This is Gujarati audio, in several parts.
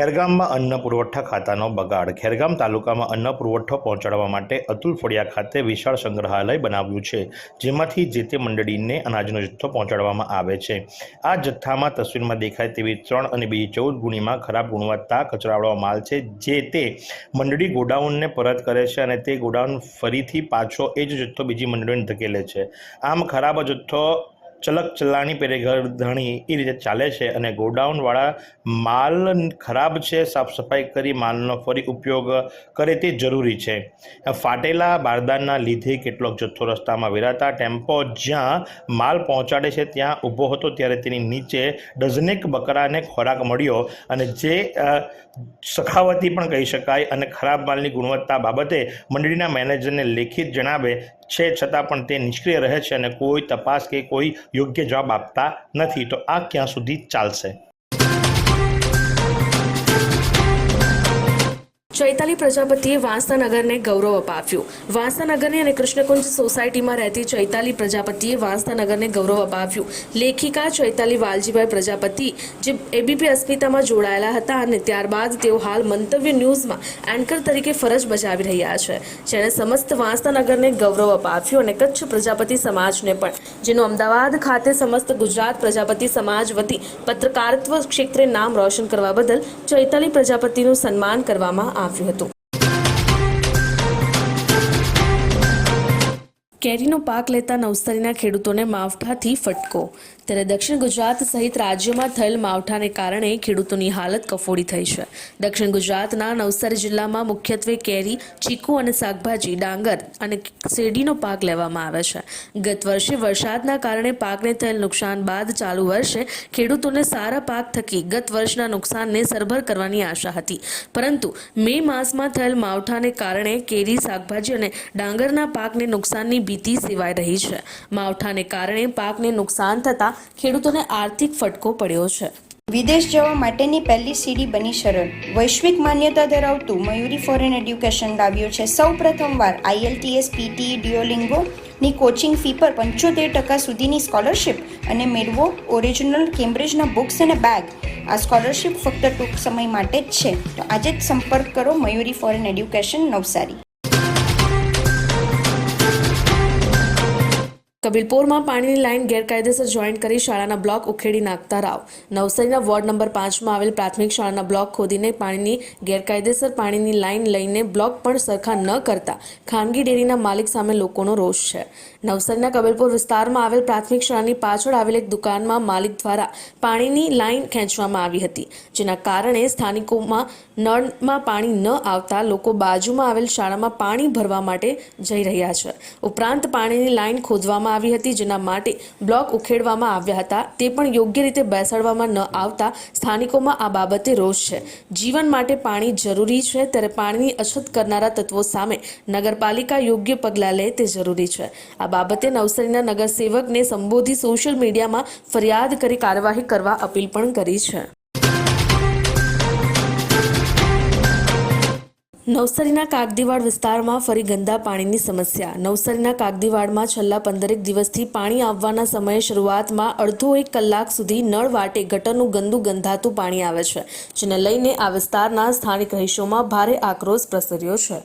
ખેરગામમાં અન્ન પુરવઠા ખાતાનો બગાડ. ખેરગામ તાલુકામાં અન્ન પુરવઠો પહોંચાડવા માટે અતુલ ફળિયા ખાતે વિશાળ સંગ્રહાલય બનાવ્યું છે, જેમાંથી જે તે મંડળીને અનાજનો જથ્થો પહોંચાડવામાં આવે છે. આ જથ્થામાં તસવીરમાં દેખાય તેવી ત્રણ અને બીજી ચૌદ ગુણીમાં ખરાબ ગુણવત્તા કચરાવાળો માલ છે, જે તે મંડળી ગોડાઉનને પરત કરે છે અને તે ગોડાઉન ફરીથી પાછો એ જ જથ્થો બીજી મંડળીને ધકેલે છે. આમ ખરાબ જથ્થો ચલક ચલાણી પેરે ઘર એ રીતે ચાલે છે અને ગોડાઉનવાળા માલ ખરાબ છે, સાફ સફાઈ કરી માલનો ફરી ઉપયોગ કરે તે જરૂરી છે. ફાટેલા બારદાનના લીધે કેટલોક જથ્થો રસ્તામાં વેરાતા ટેમ્પો જ્યાં માલ પહોંચાડે છે ત્યાં ઊભો હતો ત્યારે તેની નીચે ડઝનેક બકરાને ખોરાક મળ્યો અને જે સખાવતી પણ કહી શકાય અને ખરાબ માલની ગુણવત્તા બાબતે મંડળીના મેનેજરને લેખિત જણાવે છે, છતાં પણ તે નિષ્ક્રિય રહે છે અને કોઈ તપાસ કે કોઈ યોગ્ય જવાબ આપતા નથી. તો આ ક્યાં સુધી ચાલશે? ચૈતાલી પ્રજાપતિએ વાંસદાનગરને ગૌરવ અપાવ્યું. વાંસદાનગરની અને કૃષ્ણકુંજ સોસાયટીમાં રહેતી ચૈતાલી પ્રજાપતિએ વાંસદાનગરને ગૌરવ અપાવ્યું. લેખિકા ચૈતાલી વાલજીભાઈ પ્રજાપતિ, જે એબીપી અસ્મિતામાં જોડાયેલા હતા અને ત્યારબાદ તેઓ હાલ મંતવ્ય ન્યૂઝમાં એન્કર તરીકે ફરજ બજાવી રહ્યા છે. જેણે સમસ્ત વાંસદાનગરને ગૌરવ અપાવ્યું અને કચ્છ પ્રજાપતિ સમાજને પણ, જેનું અમદાવાદ ખાતે સમસ્ત ગુજરાત પ્રજાપતિ સમાજ વતી પત્રકારત્વ ક્ષેત્રે નામ રોશન કરવા બદલ ચૈતાલી પ્રજાપતિનું સન્માન કરવામાં આવ્યું. હતું કેરીનો પાક લેતા નવસારીના ખેડૂતોને માવઠાથી ફટકો. ત્યારે દક્ષિણ ગુજરાત સહિત રાજ્યમાં થયેલ માવઠાને કારણે ખેડૂતોની હાલત કફોડી થઈ છે. દક્ષિણ ગુજરાતના નવસારી જિલ્લામાં મુખ્યત્વે કેરી, ચીકુ અને શાકભાજી, ડાંગર અને શેરડીનો પાક લેવામાં આવે છે. ગત વર્ષે વરસાદના કારણે પાકને થયેલ નુકસાન બાદ ચાલુ વર્ષે ખેડૂતોને સારા પાક થકી ગત વર્ષના નુકસાનને સરભર કરવાની આશા હતી. પરંતુ મે માસમાં થયેલ માવઠાને કારણે કેરી, શાકભાજી અને ડાંગરના પાકને નુકસાનની ભીતિ સિવાય રહી છે. માવઠાને કારણે પાકને નુકસાન થતાં ખેડૂતોને આર્થિક ફટકો પડ્યો છે. વિદેશ જવા માટેની પહેલી સીડી બની સરળ. વૈશ્વિક માન્યતા ધરાવતું મયુરી ફોરેન એડ્યુકેશન લાવ્યું છે. સૌ પ્રથમવાર આઈએલટીએસ પીટી ડિયોલિંગો ની કોચિંગ ફી પર પંચોતેર ટકા સુધીની સ્કોલરશિપ અને મેળવો ઓરિજિનલ કેમ્બ્રિજના બુક્સ અને બેગ. આ સ્કોલરશિપ ફક્ત ટૂંક સમય માટે જ છે. તો આજે જ સંપર્ક કરો મયુરી ફોરેન એડ્યુકેશન નવસારી. કબીલપુરમાં પાણીની લાઇન ગેરકાયદેસર જોઈન્ટ કરી શાળાના બ્લોક ઉખેડી નાખતા રાવ. નવસારીના વોર્ડ નંબર પાંચમાં આવેલ પ્રાથમિક શાળાના બ્લોક ખોદીને પાણીની ગેરકાયદેસર પાણીની લાઇન લઈને બ્લોક પણ સરખા ન કરતા ખાનગી ડેરીના માલિક સામે લોકોનો રોષ છે. નવસારીના કબીલપુર વિસ્તારમાં આવેલ પ્રાથમિક શાળાની પાછળ આવેલ એક દુકાનમાં માલિક દ્વારા પાણીની લાઇન ખેંચવામાં આવી હતી, જેના કારણે સ્થાનિકોમાં નળમાં પાણી ન આવતા લોકો બાજુમાં આવેલ શાળામાં પાણી ભરવા માટે જઈ રહ્યા છે. ઉપરાંત પાણીની લાઇન ખોદવામાં આવી હતી, જેના માટે બ્લોક ઉખેડવામાં આવ્યા હતા. તે પણ યોગ્ય રીતે બેસાડવામાં ન આવતા સ્થાનિકોમાં આ બાબતે રોષ છે. જીવન માટે પાણી જરૂરી છે, ત્યારે પાણીની અછત કરનારા તત્વો સામે નગરપાલિકા યોગ્ય પગલાં લે તે જરૂરી છે. આ બાબતે નવસારીના નગરસેવકને સંબોધી સોશિયલ મીડિયામાં ફરિયાદ કરી કાર્યવાહી કરવા અપીલ પણ કરી છે. નવસારીના કાગદીવાડ વિસ્તારમાં ફરી ગંદા પાણીની સમસ્યા. નવસારીના કાગદીવાડમાં છેલ્લા પંદરેક દિવસથી પાણી આવવાના સમયે શરૂઆતમાં અડધો એક કલાક સુધી નળ વાટે ગટરનું ગંદુ ગંધાતું પાણી આવે છે, જેને લઈને આ વિસ્તારના સ્થાનિક રહીશોમાં ભારે આક્રોશ પ્રસર્યો છે.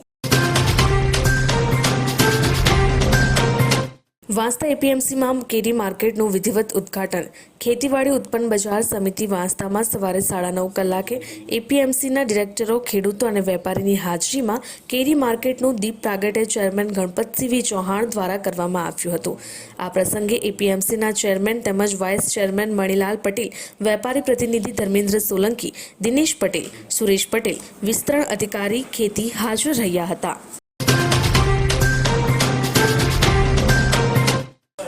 વાંસદા એપીએમસીમાં કેરી માર્કેટનું વિધિવત ઉદ્ઘાટન. ખેતીવાડી ઉત્પન્ન બજાર સમિતિ વાંસદામાં સવારે સાડા નવ કલાકે એપીએમસીના ડિરેક્ટરો, ખેડૂતો અને વેપારીની હાજરીમાં કેરી માર્કેટનું દીપ પ્રાગટ્ય ચેરમેન ગણપતસિંહ ચૌહાણ દ્વારા કરવામાં આવ્યું હતું. આ પ્રસંગે એપીએમસીના ચેરમેન તેમજ વાઇસ ચેરમેન મણિલાલ પટેલ, વેપારી પ્રતિનિધિ ધર્મેન્દ્ર સોલંકી, દિનેશ પટેલ, સુરેશ પટેલ, વિસ્તરણ અધિકારી ખેતી હાજર રહ્યા હતા.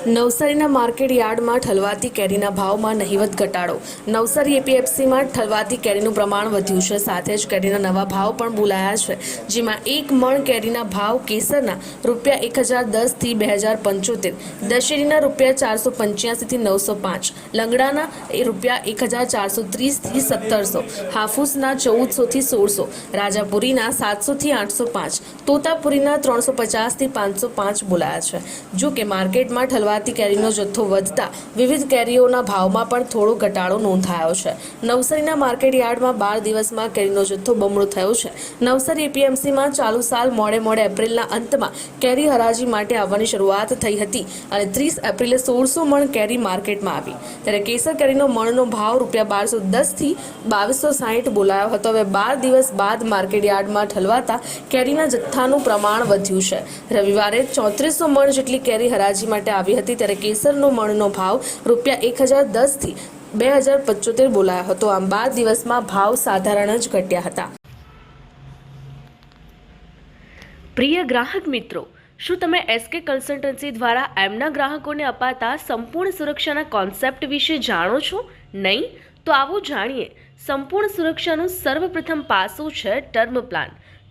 નવસારીના માર્કેટ યાર્ડમાં ઠલવાતી કેરીના ભાવમાં નહિવત ઘટાડો. નવસારી એપીએફસીમાં ઠલવાતી કેરીનું પ્રમાણ વધ્યું છે. સાથે જ કેરીના નવા ભાવ પણ બોલાયા છે. જેમાં એક મણ કેરીના ભાવ કેસરના રૂપિયા એક હજાર દસથી બે હજાર પંચોતેર, દશેરીના રૂપિયા ચારસો પંચ્યાસીથી નવસો પાંચ, લંગડાના રૂપિયા એક હજાર ચારસો ત્રીસથી સત્તરસો, હાફૂસના ચૌદસોથી સોળસો, રાજાપુરીના સાતસોથી આઠસો પાંચ, તોતાપુરીના ત્રણસો પચાસથી પાંચસો પાંચ બોલાયા છે. જો કે માર્કેટમાં ઠલવાતી કેરીનો જથ્થો વધતા વિવિધ કેરીઓના ભાવમાં પણ થોડો ઘટાડો નોંધાયો છે. નવસારીના માર્કેટ યાર્ડમાં બાર દિવસમાં કેરીનો જથ્થો બમણો થયો છે. નવસારી એપીએમસીમાં ચાલુ સાલ મોડે મોડે એપ્રિલના અંતમાં કેરી હરાજી માટે આવવાની શરૂઆત થઈ હતી અને ત્રીસ એપ્રિલે સોળસો મણ કેરી માર્કેટમાં આવી. ત્યારે કેસર કેરીનો મણનો ભાવ રૂપિયા બારસો દસથી બાવીસો સાહીઠ બોલાયો હતો. હવે બાર દિવસ બાદ માર્કેટ યાર્ડમાં ઠલવાતા કેરીના જથ્થાનું પ્રમાણ વધ્યું છે. રવિવારે ચોત્રીસો મણ જેટલી કેરી હરાજી માટે આવી હતી. ત્યારે કેસરનો મણનો ભાવ રૂપિયા એક હજાર દસથી બે હજાર પચોતેર બોલાયો હતો. આમ બાર દિવસમાં ભાવ સાધારણ જ ઘટ્યા હતા. પ્રિય ગ્રાહક મિત્રો, શું તમે એસકે કન્સલ્ટન્સી દ્વારા એમના ગ્રાહકોને અપાતા સંપૂર્ણ સુરક્ષાના કોન્સેપ્ટ વિશે જાણો છો? નહીં? તો આવો જાણીએ. સંપૂર્ણ સુરક્ષાનું સર્વપ્રથમ પાસું છે ટર્મ પ્લાન.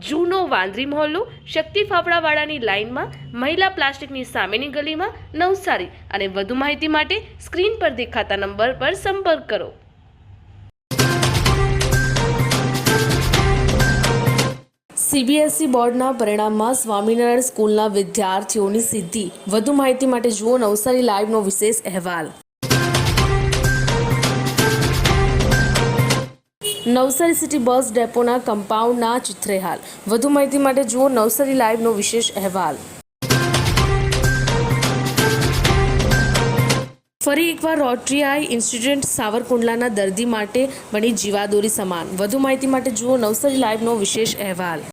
જૂનો વાંદરી મહોલ્લો શક્તિ ફાફડાવાળાની લાઇનમાં, મહિલા પ્લાસ્ટિકની સામેની ગલીમાં નવસારી અને વધુ માહિતી માટે સ્ક્રીન પર દેખાતા નંબર પર સંપર્ક કરો. સીબીએસઈ બોર્ડના પરિણામમાં સ્વામિનારાયણ સ્કૂલના વિદ્યાર્થીઓની સિદ્ધિ. વધુ માહિતી માટે જુઓ નવસારી લાઈવનો વિશેષ અહેવાલ. નવસારી સિટી બસ ડેપોના કમ્પાઉન્ડના ચિત્રેહાલ વધુ માહિતી માટે જુઓ નવસારી લાઈવનો વિશેષ અહેવાલ. ફરી એકવાર રોટરીઆઈ ઇન્સ્ટિટ્યૂટ સાવરકુંડલાના દર્દી માટે બની જીવાદોરી સમાન. વધુ માહિતી માટે જુઓ નવસારી લાઈવનો વિશેષ અહેવાલ.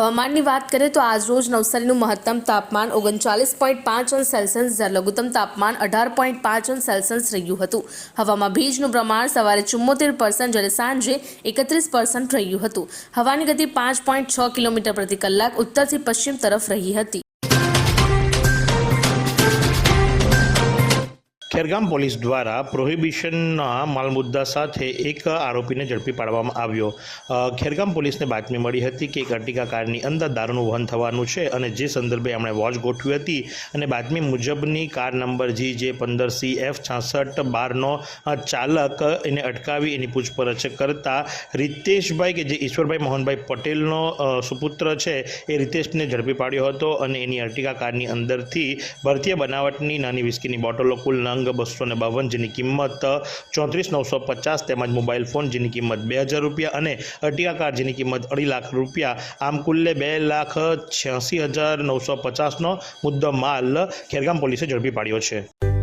હવામાનની વાત કરીએ તો આજરોજ નવસારીનું મહત્તમ તાપમાન ઓગણચાલીસ પોઈન્ટ પાંચ અંશ સેલ્સિયસ જ્યારે લઘુત્તમ તાપમાન અઢાર પોઈન્ટ પાંચ અંશ સેલ્સિયસ રહ્યું હતું. હવામાં ભેજનું પ્રમાણ સવારે ચુમ્મોતેર પર્સન્ટ જ્યારે સાંજે એકત્રીસ પર્સન્ટ રહ્યું હતું. હવાની ગતિ પાંચ પોઈન્ટ છ કિલોમીટર પ્રતિ કલાક, ઉત્તરથી પશ્ચિમ તરફ રહી હતી. ખેરગામ પોલીસ દ્વારા પ્રોહિબિશનના માલમુદ્દા સાથે એક આરોપીને ઝડપી પાડવામાં આવ્યો. ખેરગામ પોલીસને બાતમી મળી હતી કે એક અર્ટિકા કારની અંદર દારૂનું વહન થવાનું છે અને જે સંદર્ભે એમણે વોચ ગોઠવી હતી અને બાતમી મુજબની કાર નંબર જી જે પંદર સી એફ છાસઠ બારનો ચાલક એને અટકાવી એની પૂછપરછ કરતા રિતેશભાઈ કે જે ઈશ્વરભાઈ મોહનભાઈ પટેલનો સુપુત્ર છે એ રિતેશને ઝડપી પાડ્યો હતો અને એની અર્ટિકા કારની અંદરથી ભારતીય બનાવટની નાની વિસ્કીની બોટલો કુલ નંગ બસો ને બાવન, જેની કિંમત ચોત્રીસ નવસો પચાસ તેમજ મોબાઈલ ફોન, જેની કિંમત બે હજાર રૂપિયા અને અર્ટિગા કાર, જેની કિંમત અઢી લાખ રૂપિયા. આમ કુલ્લે બે લાખ છ્યાસી હજાર નવસો પચાસનો મુદ્દો માલ ખેરગામ પોલીસે ઝડપી પાડ્યો છે.